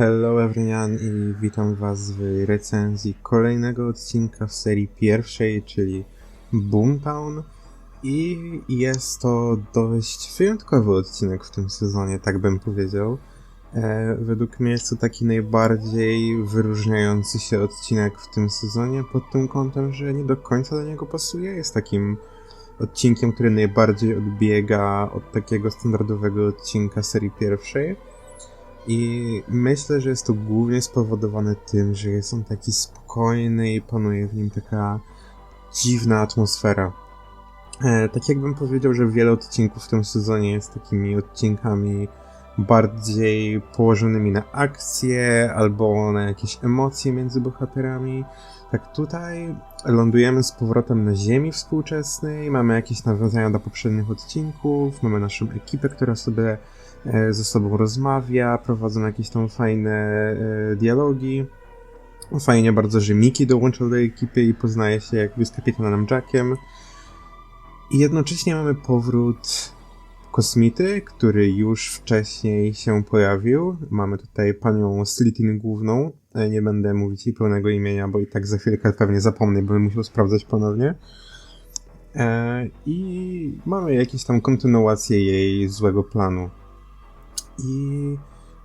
Hello everyone i witam was w recenzji kolejnego odcinka w serii pierwszej, czyli Boomtown. I jest to dość wyjątkowy odcinek w tym sezonie, tak bym powiedział. E, według mnie jest to taki najbardziej wyróżniający się odcinek w tym sezonie pod tym kątem, że nie do końca do niego pasuje. Jest takim odcinkiem, który najbardziej odbiega od takiego standardowego odcinka serii pierwszej. I myślę, że jest to głównie spowodowane tym, że jest on taki spokojny i panuje w nim taka dziwna atmosfera. E, tak jakbym powiedział, że wiele odcinków w tym sezonie jest takimi odcinkami bardziej położonymi na akcję albo na jakieś emocje między bohaterami. Tak tutaj lądujemy z powrotem na Ziemi współczesnej, mamy jakieś nawiązania do poprzednich odcinków, mamy naszą ekipę, która sobie ze sobą rozmawia, prowadzą jakieś tam fajne e, dialogi. Fajnie bardzo, że Miki dołączył do ekipy i poznaje się jakby z kapitanem Jackiem. I jednocześnie mamy powrót kosmity, który już wcześniej się pojawił. Mamy tutaj panią Slitin główną. E, Nie będę mówić jej pełnego imienia, bo i tak za chwilkę pewnie zapomnę, będę musiał sprawdzać ponownie. E, I mamy jakieś tam kontynuację jej złego planu. I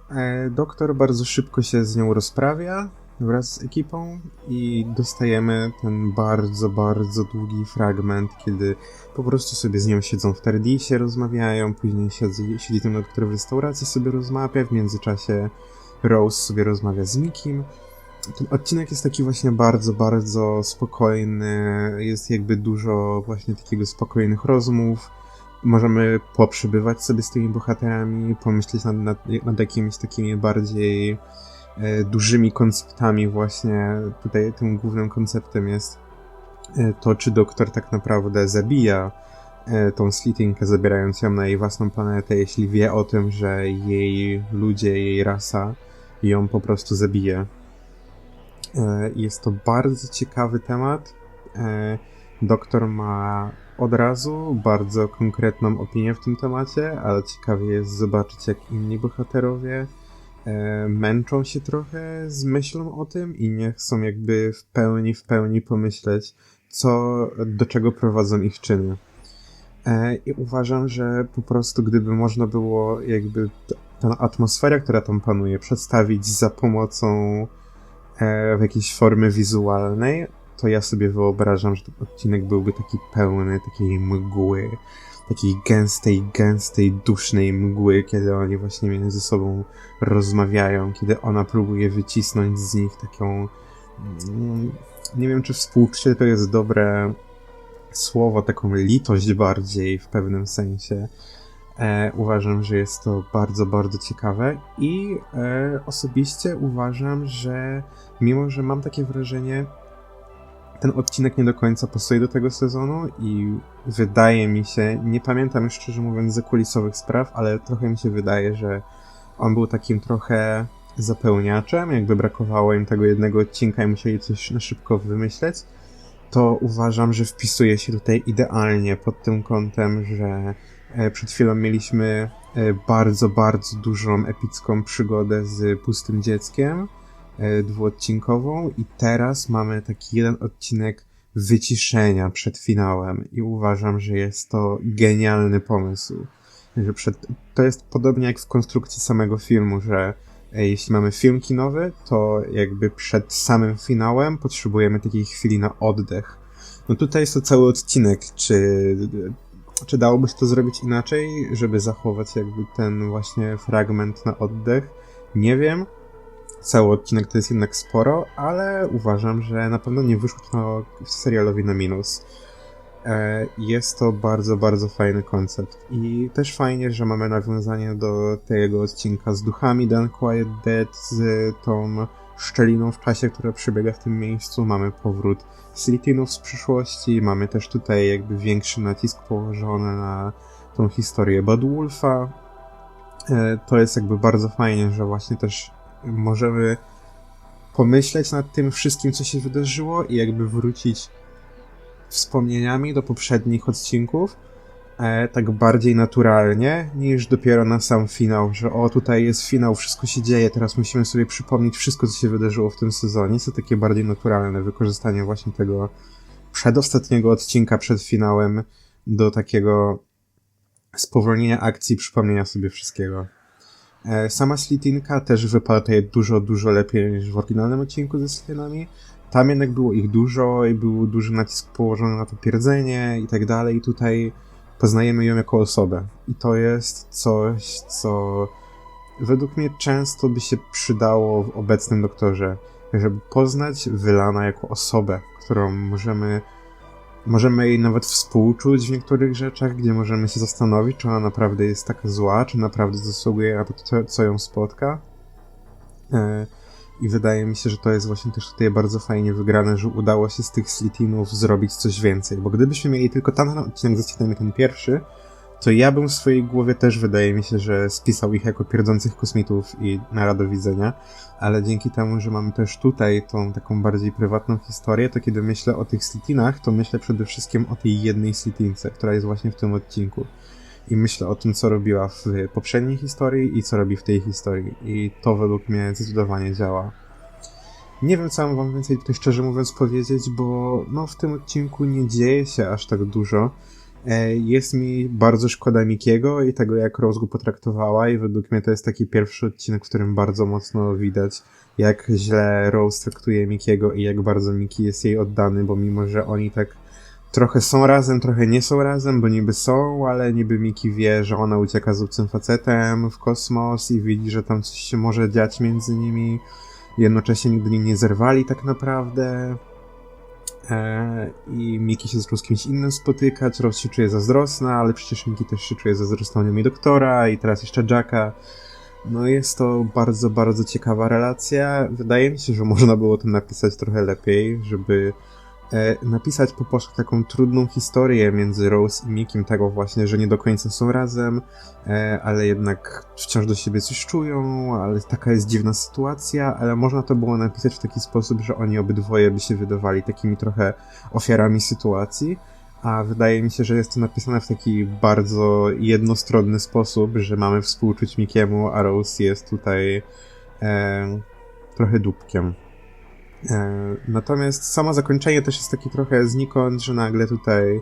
e, doktor bardzo szybko się z nią rozprawia wraz z ekipą i dostajemy ten bardzo, bardzo długi fragment, kiedy po prostu sobie z nią siedzą w Tardisie, rozmawiają, później siedzi, siedzi ten doktor w restauracji, sobie rozmawia, w międzyczasie Rose sobie rozmawia z Mikim. Ten odcinek jest taki właśnie bardzo, bardzo spokojny, jest jakby dużo właśnie takiego spokojnych rozmów. Możemy poprzybywać sobie z tymi bohaterami, pomyśleć nad, nad, nad jakimiś takimi bardziej e, dużymi konceptami właśnie. Tutaj tym głównym konceptem jest e, to, czy doktor tak naprawdę zabija e, tą Slitinkę, zabierając ją na jej własną planetę, jeśli wie o tym, że jej ludzie, jej rasa ją po prostu zabije. E, Jest to bardzo ciekawy temat. Doktor ma od razu bardzo konkretną opinię w tym temacie, ale ciekawie jest zobaczyć, jak inni bohaterowie e, męczą się trochę z myślą o tym i nie chcą jakby w pełni, w pełni pomyśleć, co, do czego prowadzą ich czyny. E, I uważam, że po prostu gdyby można było jakby tę atmosferę, która tam panuje, przedstawić za pomocą e, w jakiejś formie wizualnej, to ja sobie wyobrażam, że ten odcinek byłby taki pełny takiej mgły, takiej gęstej, gęstej, dusznej mgły, kiedy oni właśnie między sobą rozmawiają, kiedy ona próbuje wycisnąć z nich taką. mm, Nie wiem, czy współczucie to jest dobre słowo, taką litość bardziej w pewnym sensie. E, uważam, że jest to bardzo, bardzo ciekawe i e, osobiście uważam, że mimo, że mam takie wrażenie, ten odcinek nie do końca pasuje do tego sezonu i wydaje mi się, nie pamiętam szczerze mówiąc zakulisowych spraw, ale trochę mi się wydaje, że on był takim trochę zapełniaczem, jakby brakowało im tego jednego odcinka i musieli coś na szybko wymyśleć, to uważam, że wpisuje się tutaj idealnie pod tym kątem, że e, przed chwilą mieliśmy e, bardzo, bardzo dużą epicką przygodę z pustym dzieckiem, dwuodcinkową i teraz mamy taki jeden odcinek wyciszenia przed finałem i uważam, że jest to genialny pomysł. Że przed, to jest podobnie jak w konstrukcji samego filmu, że e, jeśli mamy film kinowy, to jakby przed samym finałem potrzebujemy takiej chwili na oddech. No tutaj jest to cały odcinek, czy, czy dałoby się to zrobić inaczej, żeby zachować jakby ten właśnie fragment na oddech? Nie wiem. Cały odcinek to jest jednak sporo, ale uważam, że na pewno nie wyszło to serialowi na minus. E, Jest to bardzo, bardzo fajny koncept. I też fajnie, że mamy nawiązanie do tego odcinka z duchami The Unquiet Dead, z tą szczeliną w czasie, która przebiega w tym miejscu. Mamy powrót Slitinów z przyszłości, mamy też tutaj jakby większy nacisk położony na tą historię Bad Wolfa. E, To jest jakby bardzo fajnie, że właśnie też możemy pomyśleć nad tym wszystkim, co się wydarzyło i jakby wrócić wspomnieniami do poprzednich odcinków e, tak bardziej naturalnie, niż dopiero na sam finał, że o, tutaj jest finał, wszystko się dzieje, teraz musimy sobie przypomnieć wszystko, co się wydarzyło w tym sezonie. To takie bardziej naturalne wykorzystanie właśnie tego przedostatniego odcinka przed finałem do takiego spowolnienia akcji, przypomnienia sobie wszystkiego. E, sama slitinka też wypada dużo, dużo lepiej niż w oryginalnym odcinku ze slitinami. Tam jednak było ich dużo i był duży nacisk położony na to pierdzenie i tak dalej. I tutaj poznajemy ją jako osobę. I to jest coś, co według mnie często by się przydało w obecnym doktorze, żeby poznać Wylana jako osobę, którą możemy Możemy jej nawet współczuć w niektórych rzeczach, gdzie możemy się zastanowić, czy ona naprawdę jest taka zła, czy naprawdę zasługuje na to, co ją spotka. E, I wydaje mi się, że to jest właśnie też tutaj bardzo fajnie wygrane, że udało się z tych slitinów zrobić coś więcej. Bo gdybyśmy mieli tylko ten odcinek ze ten pierwszy, to ja bym w swojej głowie też wydaje mi się, że spisał ich jako pierdzących kosmitów i nara do widzenia, ale dzięki temu, że mamy też tutaj tą taką bardziej prywatną historię, to kiedy myślę o tych slitinach, to myślę przede wszystkim o tej jednej slitince, która jest właśnie w tym odcinku. I myślę o tym, co robiła w poprzedniej historii i co robi w tej historii. I to według mnie zdecydowanie działa. Nie wiem, co mam wam więcej tutaj szczerze mówiąc powiedzieć, bo no, w tym odcinku nie dzieje się aż tak dużo. E, jest mi bardzo szkoda Mikiego i tego, jak Rose go potraktowała i według mnie to jest taki pierwszy odcinek, w którym bardzo mocno widać, jak źle Rose traktuje Mikiego i jak bardzo Miki jest jej oddany, bo mimo, że oni tak trochę są razem, trochę nie są razem, bo niby są, ale niby Miki wie, że ona ucieka z obcym facetem w kosmos i widzi, że tam coś się może dziać między nimi. Jednocześnie nigdy nie zerwali tak naprawdę. E, i Miki się zaczął z kimś innym spotykać, Rose się czuje zazdrosna, ale przecież Miki też się czuje zazdrosna o doktora i teraz jeszcze Jacka. No jest to bardzo, bardzo ciekawa relacja. Wydaje mi się, że można było to napisać trochę lepiej, żeby napisać po prostu taką trudną historię między Rose i Mikim, tego właśnie, że nie do końca są razem, e, ale jednak wciąż do siebie coś czują, ale taka jest dziwna sytuacja, ale można to było napisać w taki sposób, że oni obydwoje by się wydawali takimi trochę ofiarami sytuacji, a wydaje mi się, że jest to napisane w taki bardzo jednostronny sposób, że mamy współczuć Mikiemu, a Rose jest tutaj e, trochę dupkiem. E, natomiast samo zakończenie też jest takie trochę znikąd, że nagle tutaj e,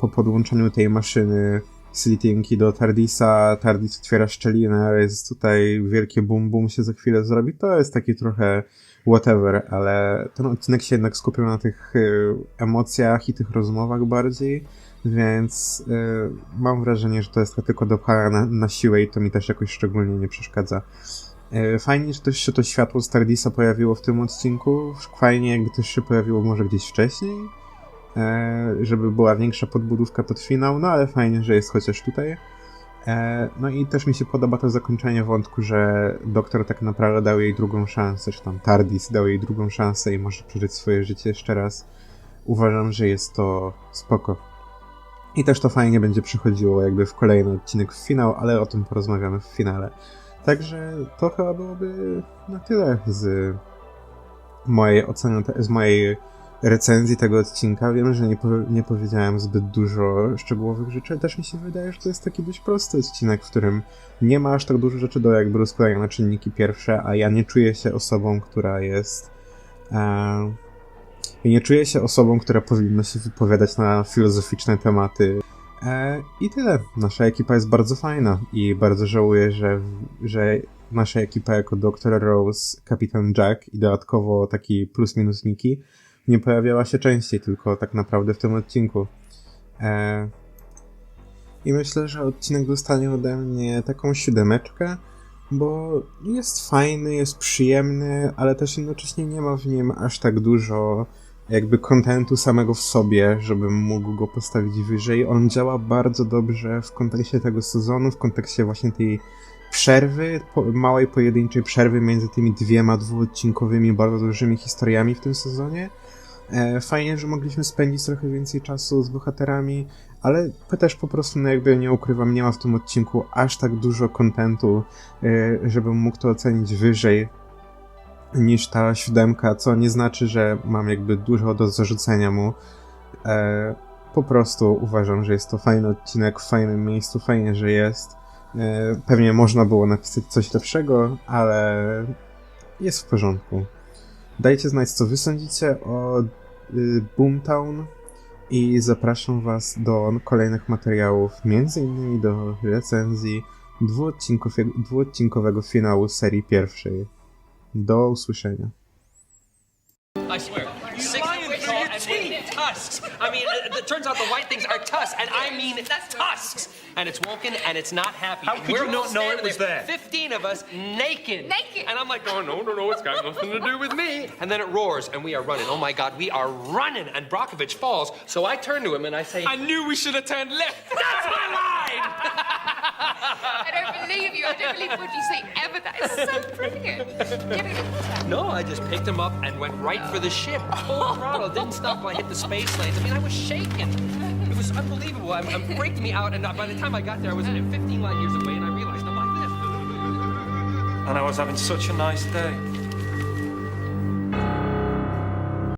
po podłączeniu tej maszyny Slitinki do Tardisa, Tardis otwiera szczelinę, jest tutaj wielkie bum bum się za chwilę zrobi. To jest taki trochę whatever, ale ten odcinek się jednak skupił na tych e, emocjach i tych rozmowach bardziej, więc mam wrażenie, że to jest tylko dopchane na, na siłę i to mi też jakoś szczególnie nie przeszkadza. E, fajnie, że też się to światło Stardisa pojawiło w tym odcinku. Fajnie, jakby też się pojawiło może gdzieś wcześniej, e, żeby była większa podbudówka pod finał, no ale fajnie, że jest chociaż tutaj. E, no i też mi się podoba to zakończenie wątku, że doktor tak naprawdę dał jej drugą szansę, czy tam Tardis dał jej drugą szansę i może przeżyć swoje życie jeszcze raz. Uważam, że jest to spoko. I też to fajnie będzie przychodziło jakby w kolejny odcinek w finał, ale o tym porozmawiamy w finale. Także to chyba byłoby na tyle z mojej oceny, z mojej recenzji tego odcinka. Wiem, że nie, nie powiedziałem zbyt dużo szczegółowych rzeczy, też mi się wydaje, że to jest taki dość prosty odcinek, w którym nie ma aż tak dużo rzeczy do jakby rozkładania na czynniki pierwsze, a ja nie czuję się osobą, która jest. E, nie czuję się osobą, która powinna się wypowiadać na filozoficzne tematy I tyle. Nasza ekipa jest bardzo fajna i bardzo żałuję, że, że nasza ekipa jako Dr. Rose, Kapitan Jack i dodatkowo taki plus minus Niki nie pojawiała się częściej, tylko tak naprawdę w tym odcinku. E, I myślę, że odcinek dostanie ode mnie taką siódemeczkę, bo jest fajny, jest przyjemny, ale też jednocześnie nie ma w nim aż tak dużo jakby kontentu samego w sobie, żebym mógł go postawić wyżej. On działa bardzo dobrze w kontekście tego sezonu, w kontekście właśnie tej przerwy, po, małej pojedynczej przerwy między tymi dwiema dwuodcinkowymi, bardzo dużymi historiami w tym sezonie. E, fajnie, że mogliśmy spędzić trochę więcej czasu z bohaterami, ale też po prostu, no jakby nie ukrywam, nie ma w tym odcinku aż tak dużo kontentu, e, żebym mógł to ocenić wyżej niż ta siódemka, co nie znaczy, że mam jakby dużo do zarzucenia mu. E, po prostu uważam, że jest to fajny odcinek w fajnym miejscu, fajnie, że jest. E, Pewnie można było napisać coś lepszego, ale jest w porządku. Dajcie znać, co wy sądzicie o y, Boomtown i zapraszam was do kolejnych materiałów, między innymi do recenzji dwuodcinkowe- dwuodcinkowego finału serii pierwszej. Do usłyszenia. I swear. Six feet tall and with tusks. I mean, uh, it turns out the white things are tusks, and I mean tusks. And it's woken and it's not happy. How could we're you not know standing it was there? Fifteen of us naked. Naked. And I'm like, oh no, no, no, it's got nothing to do with me. And then it roars, and we are running. Oh my God, we are running, and Brockovich falls. So I turn to him and I say, I knew we should have turned left. That's my line. I don't believe you. I don't believe what you say ever. That is so brilliant. Give it a No, I just picked him up and went right for the ship. Full throttle. Didn't stop till I hit the space lanes. I mean, I was shaking. It was unbelievable. I, it freaked me out, and by the time I got there, I was 15 light years away, and I realized I'm like this. And I was having such a nice day.